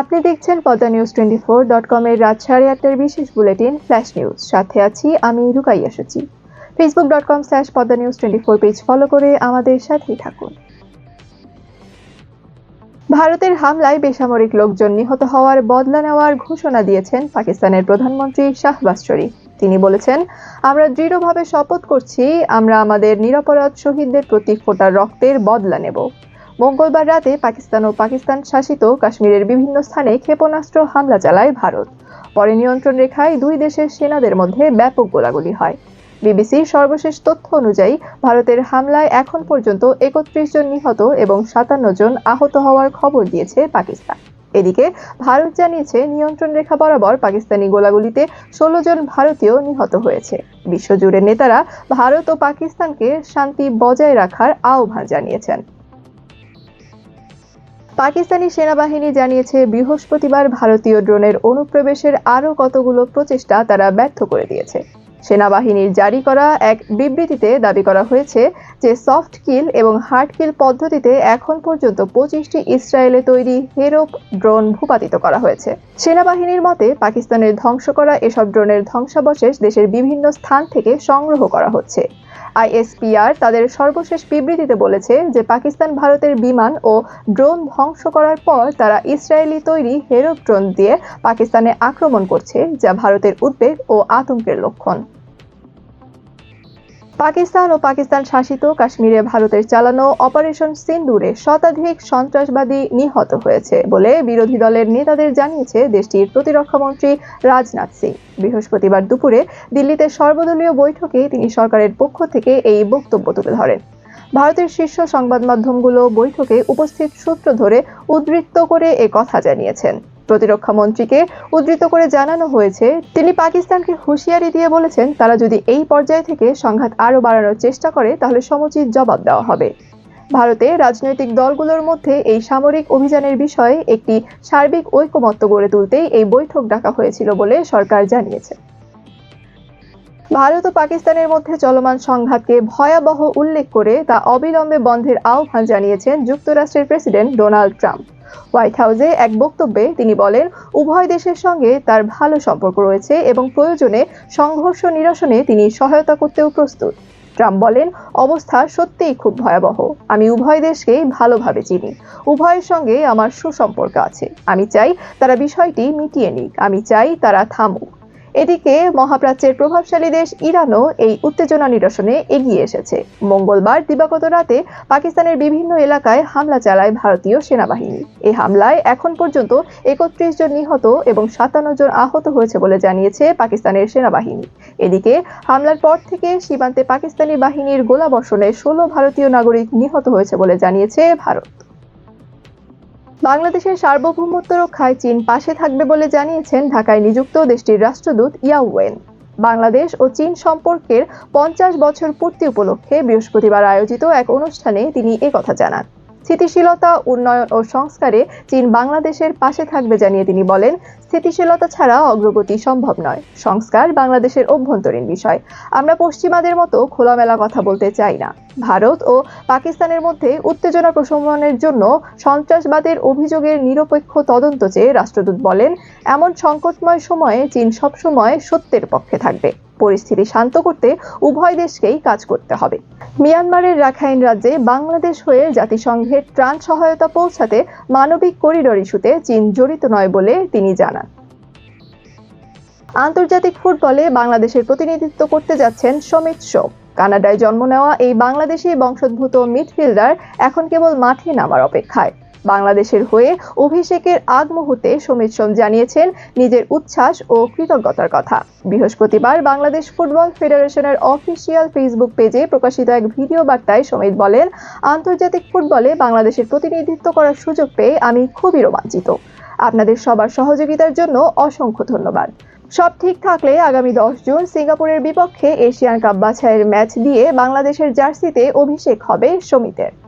আপনি দেখছেন Padma news twenty four dot কমের রাত সাড়ে আটটার বিশেষ বুলেটিন, ফ্ল্যাশ নিউজ। সাথে আছি আমি Rukaiya Sachi. Facebook dot com slash Padma news twenty four page follow করে আমাদের সাথেই থাকুন। ভারতের হামলায় বেসামরিক লোকজন নিহত হওয়ার বদলা নেওয়ার ঘোষণা দিয়েছেন পাকিস্তানের প্রধানমন্ত্রী শাহবাজ শরীফ তিনি বলেছেন, আমরা দৃঢ়ভাবে শপথ করছি, আমরা আমাদের নিরপরাধ শহীদদের প্রতি ফোটা রক্তের বদলা নেব। মঙ্গলবার রাতে পাকিস্তান ও পাকিস্তান শাসিত কাশ্মীরের বিভিন্ন স্থানে ক্ষেপণাস্ত্র হামলা চালায় ভারত। পরে নিয়ন্ত্রণ রেখায় দুই দেশের সেনাদের মধ্যে ব্যাপক গোলাগুলি হয়। বিবিসির সর্বশেষ তথ্য অনুযায়ী, ভারতের হামলায় এখন পর্যন্ত একত্রিশ জন নিহত এবং সাতান্ন জন আহত হওয়ার খবর দিয়েছে পাকিস্তান। এদিকে, ভারত জানিয়েছে, নিয়ন্ত্রণ রেখা বরাবর পাকিস্তানি গোলাগুলিতে ষোলো জন ভারতীয় নিহত হয়েছে। বিশ্বজুড়ে নেতারা ভারত ও পাকিস্তানকে শান্তি বজায় রাখার আহ্বান জানিয়েছেন। পাকিস্তানি সেনাবাহিনী জানিয়েছে, বৃহস্পতিবার ভারতীয় ড্রোনের অনুপ্রবেশের আরও কতগুলো প্রচেষ্টা তারা ব্যর্থ করে দিয়েছে। সেনাবাহিনীর জারি করা এক বিবৃতিতে দাবি করা হয়েছে যে, সফট কিল এবং হার্ড কিল পদ্ধতিতে এখন পর্যন্ত পঁচিশটি ইসরায়েলে তৈরি হেরোপ ড্রোন ভূপাতিত করা হয়েছে। সেনাবাহিনীর মতে, পাকিস্তানের ধ্বংস করা এসব ড্রোনের ধ্বংসাবশেষ দেশের বিভিন্ন স্থান থেকে সংগ্রহ করা হচ্ছে। আইএসপিআর তাদের সর্বশেষ বিবৃতিতে বলেছে যে পাকিস্তান ভারতের বিমান ও ড্রোন ধ্বংস করার পর তারা ইসরায়েলি তৈরি হেরো ড্রোন দিয়ে পাকিস্তানে আক্রমণ করছে, যা ভারতের উদ্বেগ ও আতঙ্কের লক্ষণ। পাকিস্তান ও পাকিস্তান শাসিত কাশ্মীরে ভারতের চালানো অপারেশন সিন্দুরে শতাধিক সন্ত্রাসবাদী নিহত হয়েছে বলে বিরোধী দলের নেতাদের জানিয়েছে দেশটির প্রতিরক্ষামন্ত্রী রাজনাথ সিং। বৃহস্পতিবার দুপুরে দিল্লিতে সর্বদলীয় বৈঠকে তিনি সরকারের পক্ষ থেকে এই বক্তব্য তুলে ধরেন। ভারতের শীর্ষ সংবাদ মাধ্যমগুলো বৈঠকে উপস্থিত সূত্র ধরে উদ্বৃত্ত করে এ কথা জানিয়েছেন। প্রতিরক্ষা মন্ত্রীকে উদ্ধৃত করে জানানো হয়েছে, তিনি পাকিস্তানকে হুঁশিয়ারি দিয়ে বলেছেন, তারা যদি এই পর্যায় থেকে সংঘাত আরও বাড়ানোর চেষ্টা করে, তাহলে সমুচিত জবাব দেওয়া হবে। ভারতে রাজনৈতিক দলগুলোর মধ্যে এই সামরিক অভিযানের বিষয়ে একটি সার্বিক ঐকমত্য গড়ে তুলতেই এই বৈঠক ডাকা হয়েছিল বলে সরকার জানিয়েছে। ভারত ও পাকিস্তানের মধ্যে চলমান সংঘাতকে ভয়াবহ উল্লেখ করে তা অবিলম্বে বন্ধের আহ্বান জানিয়েছেন যুক্তরাষ্ট্রের প্রেসিডেন্ট ডোনাল্ড ট্রাম্প। হোয়াইট হাউসে এক বক্তব্যে তিনি বলেন, উভয় দেশের সঙ্গে তার ভালো সম্পর্ক রয়েছে এবং প্রয়োজনে সংঘর্ষ নিরসনে তিনি সহায়তা করতেও প্রস্তুত। ট্রাম্প বলেন, অবস্থা সত্যিই খুব ভয়াবহ। আমি উভয় দেশকেই ভালোভাবে চিনি। উভয়ের সঙ্গে আমার সুসম্পর্ক আছে। আমি চাই তারা বিষয়টি মিটিয়ে নিক। আমি চাই তারা থামুক। এদিকে মহাপ্রাচ্যের প্রভাবশালী দেশ ইরানও এই উত্তেজনা নিরসনে এগিয়ে এসেছে। মঙ্গলবার দিবাগত রাতে পাকিস্তানের বিভিন্ন এলাকায় হামলা চালায় ভারতীয় সেনাবাহিনী। এই হামলায় এখন পর্যন্ত একত্রিশ জন নিহত এবং সাতান্ন জন আহত হয়েছে বলে জানিয়েছে পাকিস্তানের সেনাবাহিনী। এদিকে হামলার পর থেকে সীমান্তে পাকিস্তানি বাহিনীর গোলাবর্ষণে ষোলো ভারতীয় নাগরিক নিহত হয়েছে বলে জানিয়েছে ভারত। বাংলাদেশের সার্বভৌমত্ব রক্ষায় চীন পাশে থাকবে বলে জানিয়েছেন ঢাকায় নিযুক্ত দেশটির রাষ্ট্রদূত ইয়াওয়েন বাংলাদেশ ও চীন সম্পর্কের পঞ্চাশ বছর পূর্তি উপলক্ষে বৃহস্পতিবার আয়োজিত এক অনুষ্ঠানে তিনি কথা জানান। স্থিতিশীলতা, উন্নয়ন ও সংস্কারে চীন বাংলাদেশের পাশে থাকবে জানিয়ে তিনি বলেন, স্থিতিশীলতা ছাড়া অগ্রগতি সম্ভব নয়। সংস্কার বাংলাদেশের অভ্যন্তরীণ বিষয়। আমরা পশ্চিমাদের মতো খোলামেলা কথা বলতে চাই না। ভারত ও পাকিস্তানের মধ্যে উত্তেজনা প্রশমনের জন্য সন্ত্রাসবাদের অভিযোগের নিরপেক্ষ তদন্ত চেয়ে রাষ্ট্রদূত বলেন, এমন সংকটময় সময়ে চীন সবসময় সত্যের পক্ষে থাকবে। পরিস্থিতি শান্ত করতে উভয় দেশকেই কাজ করতে হবে। মিয়ানমারের রাখাইন রাজ্যে বাংলাদেশ হয়ে জাতিসংঘের ত্রাণ সহায়তা পৌঁছাতে মানবিক করিডর ইস্যুতে চীন জড়িত নয় বলে তিনি জানান। আন্তর্জাতিক ফুটবলে বাংলাদেশের প্রতিনিধিত্ব করতে যাচ্ছেন সমিত সোম কানাডায় জন্ম নেওয়া এই বাংলাদেশি বংশোদ্ভূত মিডফিল্ডার এখন কেবল মাঠে নামার অপেক্ষায়। বাংলাদেশের হয়ে অভিষেকের আগ মুহূর্তে সমিত সোম জানিয়েছেন নিজের উচ্ছ্বাস ও কৃতজ্ঞতার কথা। বৃহস্পতিবার বাংলাদেশ ফুটবল ফেডারেশনের অফিসিয়াল ফেসবুক পেজে প্রকাশিত এক ভিডিও বার্তায় সমিত বলেন, আন্তর্জাতিক ফুটবলে বাংলাদেশের প্রতিনিধিত্ব করার সুযোগ পেয়ে আমি খুবই রোমাঞ্চিত। আপনাদের সবার সহযোগিতার জন্য অসংখ্য ধন্যবাদ। সব ঠিক থাকলে আগামী দশ জুন সিঙ্গাপুরের বিপক্ষে এশিয়ান কাপ বাছাইয়ের ম্যাচ দিয়ে বাংলাদেশের জার্সিতে অভিষেক হবে সমিতের